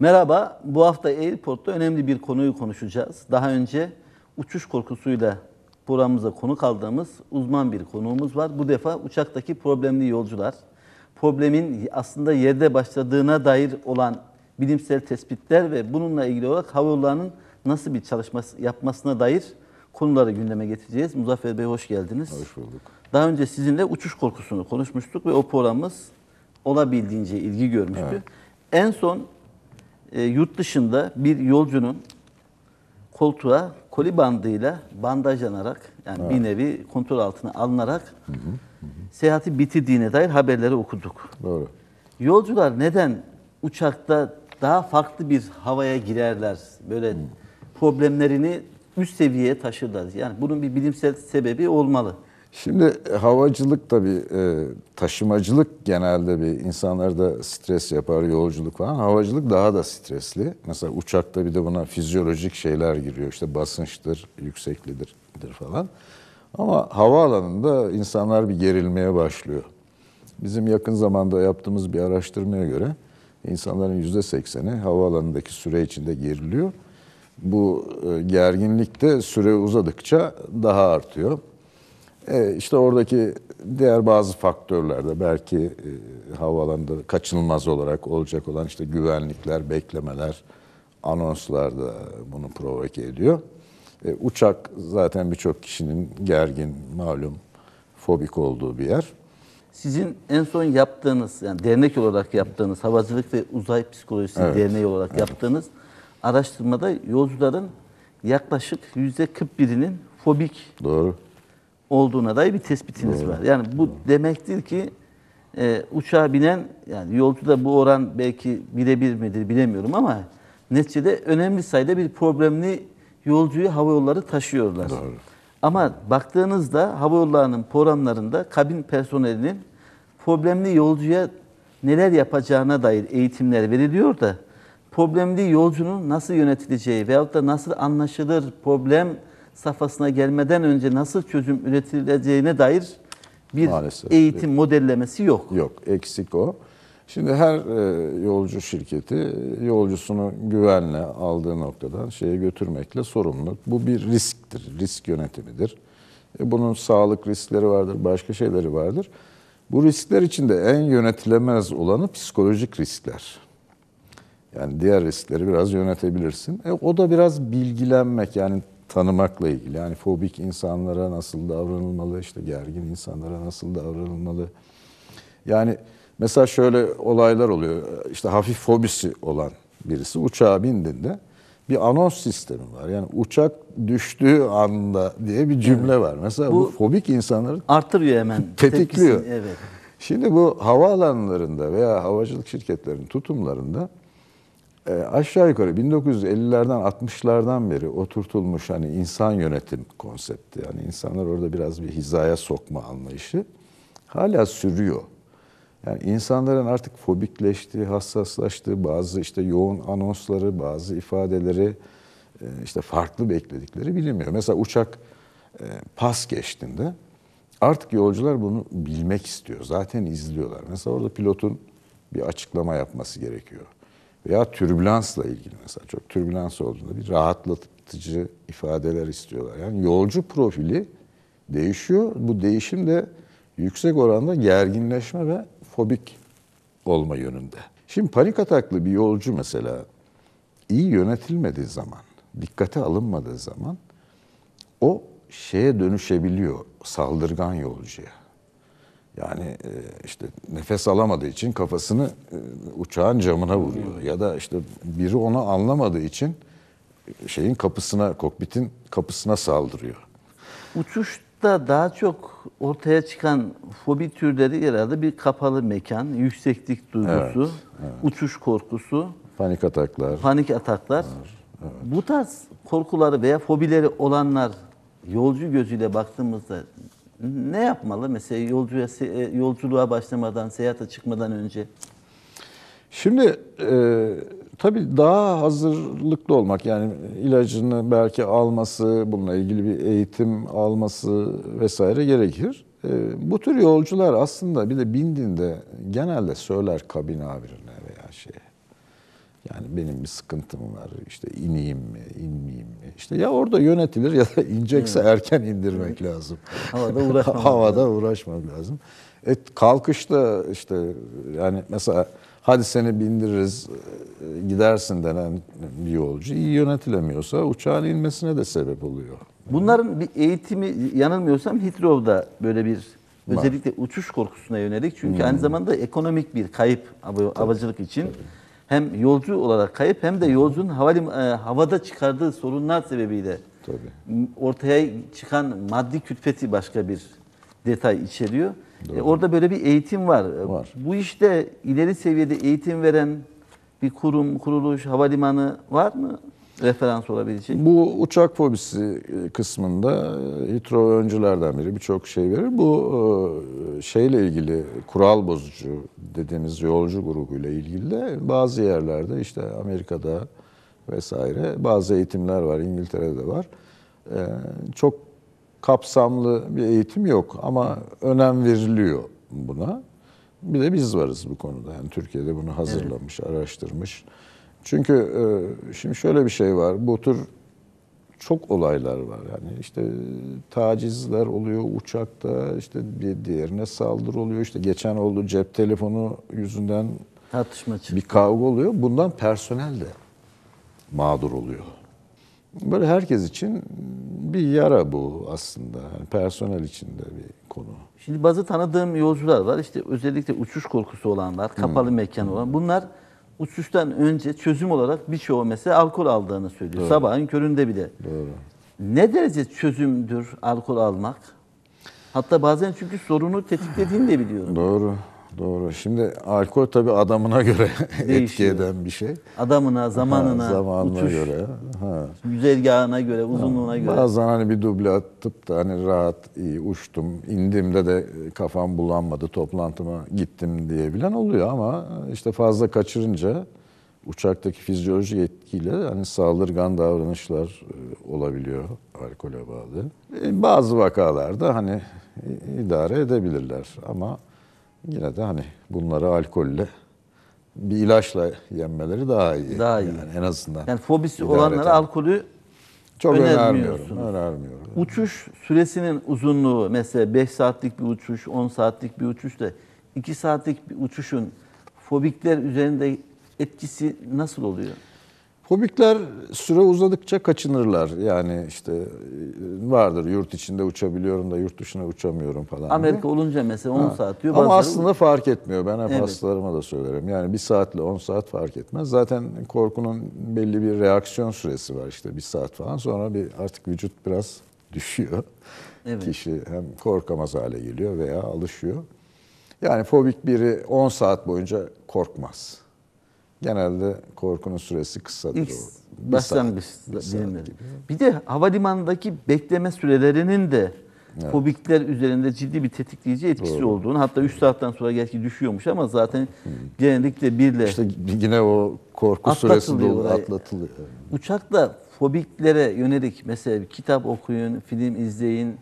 Merhaba, bu hafta Airport'ta önemli bir konuyu konuşacağız. Daha önce uçuş korkusuyla programımıza konuk aldığımız uzman bir konuğumuz var. Bu defa uçaktaki problemli yolcular. Problemin aslında yerde başladığına dair olan bilimsel tespitler ve bununla ilgili olarak havayollarının nasıl bir çalışma yapmasına dair konuları gündeme getireceğiz. Muzaffer Bey hoş geldiniz. Hoş bulduk. Daha önce sizinle uçuş korkusunu konuşmuştuk ve o programımız olabildiğince ilgi görmüştü. En son e, yurt dışında bir yolcunun koltuğa koli bandıyla bandajlanarak yani bir nevi kontrol altına alınarak seyahati bitirdiğine dair haberleri okuduk. Doğru. Yolcular neden uçakta daha farklı bir havaya girerler? Böyle problemlerini üst seviyeye taşırlar. Yani bunun bir bilimsel sebebi olmalı. Şimdi e, havacılık tabii e, taşımacılık genelde bir insanlarda stres yapar, yolculuk falan. Havacılık daha da stresli. Mesela uçakta bir de buna fizyolojik şeyler giriyor. İşte basınçtır, yükseklidir falan. Ama havaalanında insanlar bir gerilmeye başlıyor. Bizim yakın zamanda yaptığımız bir araştırmaya göre insanların %80'i havaalanındaki süre içinde geriliyor. Bu e, gerginlik de süre uzadıkça daha artıyor. E, işte oradaki diğer bazı faktörler de belki e, havaalanında kaçınılmaz olarak olacak olan işte güvenlikler, beklemeler, anonslar da bunu provoke ediyor. E, uçak zaten birçok kişinin gergin, malum, fobik olduğu bir yer. Sizin en son yaptığınız, yani dernek olarak yaptığınız, Havacılık ve Uzay Psikolojisi Evet. Derneği olarak yaptığınız araştırmada yolcuların yaklaşık yüzde 41'inin fobik Doğru. Olduğuna dair bir tespitiniz var. Yani bu demektir ki e, uçağa binen, yani yolcuda bu oran belki birebir midir bilemiyorum ama neticede önemli sayıda bir problemli yolcuyu hava yolları taşıyorlar. Ama baktığınızda hava yollarının programlarında kabin personelinin problemli yolcuya neler yapacağına dair eğitimler veriliyor da problemli yolcunun nasıl yönetileceği veyahut da nasıl anlaşılır problem safhasına gelmeden önce nasıl çözüm üretileceğine dair bir Maalesef. eğitim modellemesi yok. Yok, eksik o. Şimdi her e, yolcu şirketi e, yolcusunu güvenle aldığı noktadan şeye götürmekle sorumlu. Bu bir risktir, risk yönetimidir. E, bunun sağlık riskleri vardır, başka şeyleri vardır. Bu riskler içinde en yönetilemez olanı psikolojik riskler. Yani diğer riskleri biraz yönetebilirsin. E, o da biraz bilgilenmek yani tanımakla ilgili. Yani fobik insanlara nasıl davranılmalı, işte gergin insanlara nasıl davranılmalı. Yani mesela şöyle olaylar oluyor. İşte hafif fobisi olan birisi uçağa bindiğinde bir anons sistemi var. Yani uçak düştüğü anda diye bir cümle var. Mesela bu, Bu- fobik insanları Artırıyor hemen. Tetikliyor. tepkisini, Evet. Şimdi bu havaalanlarında veya havacılık şirketlerinin tutumlarında e, aşağı yukarı 1950'lerden 60'lardan beri oturtulmuş hani insan yönetim konsepti yani insanlar orada biraz bir hizaya sokma anlayışı hala sürüyor. Yani insanların artık fobikleştiği, hassaslaştığı bazı işte yoğun anonsları, bazı ifadeleri e, işte farklı bekledikleri bilinmiyor. Mesela uçak e, pas geçtiğinde artık yolcular bunu bilmek istiyor. Zaten izliyorlar. Mesela orada pilotun bir açıklama yapması gerekiyor. Veya türbülansla ilgili mesela çok türbülans olduğunda bir rahatlatıcı ifadeler istiyorlar. Yani yolcu profili değişiyor. Bu değişim de yüksek oranda gerginleşme ve fobik olma yönünde. Şimdi panik ataklı bir yolcu mesela iyi yönetilmediği zaman, dikkate alınmadığı zaman o şeye dönüşebiliyor saldırgan yolcuya. Yani e, işte nefes alamadığı için kafasını e, uçağın camına vuruyor ya da işte biri onu anlamadığı için şeyin kapısına, kokpitin kapısına saldırıyor. Uçuşta daha çok ortaya çıkan fobi türleri herhalde bir kapalı mekan, yükseklik duygusu, uçuş korkusu, Panik ataklar. panik ataklar. Bu tarz korkuları veya fobileri olanlar yolcu gözüyle baktığımızda ne yapmalı? Mesela yolcuya se- yolculuğa başlamadan, seyahate çıkmadan önce. Şimdi e, tabii daha hazırlıklı olmak yani ilacını belki alması, bununla ilgili bir eğitim alması vesaire gerekir. E, bu tür yolcular aslında bir de bindiğinde genelde söyler kabin şeye. Yani benim bir sıkıntım var. İşte ineyim mi, inmeyeyim mi? İşte ya orada yönetilir ya da inecekse erken indirmek lazım. Havada uğraşmamak Havada uğraşmak lazım. Et kalkışta işte yani mesela hadi seni bindiririz e, gidersin denen bir yolcu iyi yönetilemiyorsa uçağın inmesine de sebep oluyor. Bunların bir eğitimi yanılmıyorsam Heathrow'da böyle bir özellikle uçuş korkusuna yönelik çünkü aynı zamanda ekonomik bir kayıp hava- havacılık için hem yolcu olarak kayıp hem de yolcunun havalim, e, havada çıkardığı sorunlar sebebiyle Tabii. ortaya çıkan maddi külfeti başka bir detay içeriyor. E, orada böyle bir eğitim var. E, Var. Bu işte ileri seviyede eğitim veren bir kurum, kuruluş, havalimanı var mı? Referans olabilecek. Bu uçak fobisi e, kısmında e, Heathrow öncülerden biri birçok şey verir. Bu e, şeyle ilgili kural bozucu dediğimiz yolcu grubuyla ilgili de bazı yerlerde işte Amerika'da vesaire bazı eğitimler var. İngiltere'de var. Çok kapsamlı bir eğitim yok ama önem veriliyor buna. Bir de biz varız bu konuda. Yani Türkiye'de bunu hazırlamış, araştırmış. Çünkü e, şimdi şöyle bir şey var. Bu tür çok olaylar var. Yani işte tacizler oluyor uçakta, işte bir diğerine saldırı oluyor. İşte geçen oldu cep telefonu yüzünden Tartışma çıktı. bir kavga oluyor. Bundan personel de mağdur oluyor. Böyle herkes için bir yara bu aslında. Yani personel için de bir konu. Şimdi bazı tanıdığım yolcular var. İşte özellikle uçuş korkusu olanlar, kapalı mekan olan. Bunlar uçuştan önce çözüm olarak birçoğu mesela alkol aldığını söylüyor. Sabahın köründe bile. Doğru. Ne derece çözümdür alkol almak? Hatta bazen çünkü sorunu tetiklediğini de biliyorum. Doğru. Doğru. Şimdi alkol tabii adamına göre etki eden bir şey. Adamına, zamanına, Ha, zamanına uçuş göre. Ha. güzergahına göre, uzunluğuna göre. Bazen hani bir duble atıp da hani rahat iyi uçtum. indiğimde de kafam bulanmadı. Toplantıma gittim diyebilen oluyor ama işte fazla kaçırınca uçaktaki fizyolojik etkiyle hani saldırgan davranışlar e, olabiliyor alkole bağlı. E, Bazı vakalarda hani idare edebilirler ama yine de hani bunları alkolle bir ilaçla yenmeleri daha iyi. Daha iyi. Yani en azından. Yani fobisi olanlara alkolü Çok önermiyorum. Önermiyorum. Uçuş süresinin uzunluğu mesela 5 saatlik bir uçuş, 10 saatlik bir uçuş da 2 saatlik bir uçuşun fobikler üzerinde etkisi nasıl oluyor? Fobikler süre uzadıkça kaçınırlar. Yani işte e, vardır yurt içinde uçabiliyorum da yurt dışına uçamıyorum falan. diye. Amerika olunca mesela 10 saat diyor. Ama aslında fark etmiyor. Ben hep Evet. hastalarıma da söylerim. Yani bir saatle 10 saat fark etmez. Zaten korkunun belli bir reaksiyon süresi var işte bir saat falan. Sonra bir artık vücut biraz düşüyor. Evet. Kişi hem korkamaz hale geliyor veya alışıyor. Yani fobik biri 10 saat boyunca korkmaz. Genelde korkunun süresi kısadır. ilk o. Bir başlangıç saat, bir saat de havalimanındaki bekleme sürelerinin de fobikler üzerinde ciddi bir tetikleyici etkisi olduğunu hatta 3 saatten sonra gerçi düşüyormuş ama zaten genellikle birle İşte yine o korku süresi Atlatılıyor dolu orayı. atlatılıyor. Uçakta fobiklere yönelik mesela kitap okuyun, film izleyin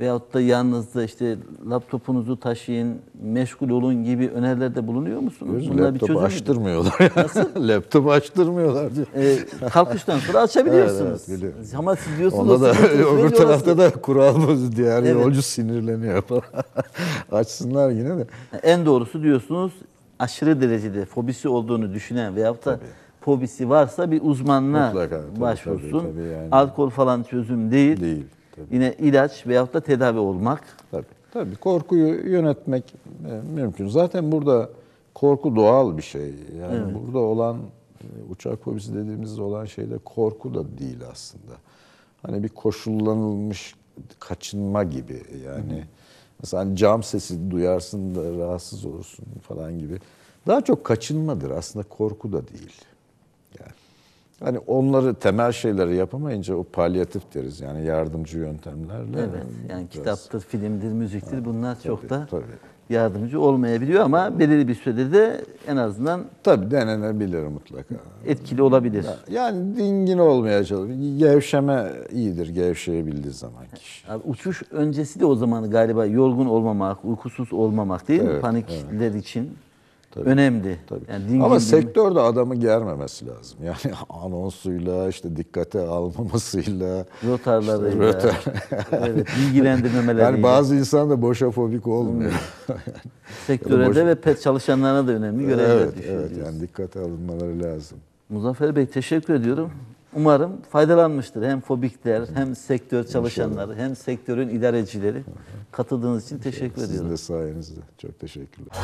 veyahut da yalnız da işte laptopunuzu taşıyın, meşgul olun gibi önerilerde bulunuyor musunuz? Bunlar bir laptopu çözüm müdür? açtırmıyorlar. Nasıl? laptopu açtırmıyorlar diyor. Ee, kalkıştan sonra açabiliyorsunuz. Evet, evet. Ama siz diyorsunuz Onda da öbür tarafta orası. da kural bozu. Diğer Evet. yolcu sinirleniyor falan. Açsınlar yine de. En doğrusu diyorsunuz aşırı derecede fobisi olduğunu düşünen veyahut da fobisi varsa bir uzmanına Mutlaka, tabii, başvursun. tabii, tabii yani. Alkol falan çözüm değil. Değil. Tabii. Yine ilaç veyahut da tedavi olmak. Tabii. Tabii korkuyu yönetmek e, mümkün. Zaten burada korku doğal bir şey. Yani burada olan e, uçak fobisi dediğimizde olan şey de korku da değil aslında. Hani bir koşullanılmış kaçınma gibi yani. Mesela hani cam sesi duyarsın da rahatsız olursun falan gibi. Daha çok kaçınmadır aslında korku da değil. Yani hani onları temel şeyleri yapamayınca o palyatif deriz yani yardımcı yöntemlerle. Evet. Yani biraz- kitaptır, filmdir, müziktir bunlar çok da tabii. yardımcı olmayabiliyor ama belirli bir sürede de en azından Tabii denenebilir mutlaka. etkili olabilir. Yani dingin olmaya çalışıyor. Gevşeme iyidir gevşeyebildiği zaman kişi. Abi uçuş öncesi de o zaman galiba yorgun olmamak, uykusuz olmamak değil mi? Evet, Panikler için. önemli. Tabii. Yani dingin Ama dingin- sektör de adamı germemesi lazım. Yani anonsuyla, işte dikkate almamasıyla, rotarlarıyla, işte evet, bilgilendirmemeleriyle, yani bazı insan da boşa fobik olmuyor. sektöre boş- de ve pet çalışanlarına da önemli görevler evet, düşüyor. evet. Yani dikkate alınmaları lazım. Muzaffer Bey teşekkür ediyorum. Umarım faydalanmıştır hem fobikler hem sektör çalışanları hem sektörün idarecileri. Katıldığınız için teşekkür ediyorum. Sizin de sayenizde. Çok teşekkürler.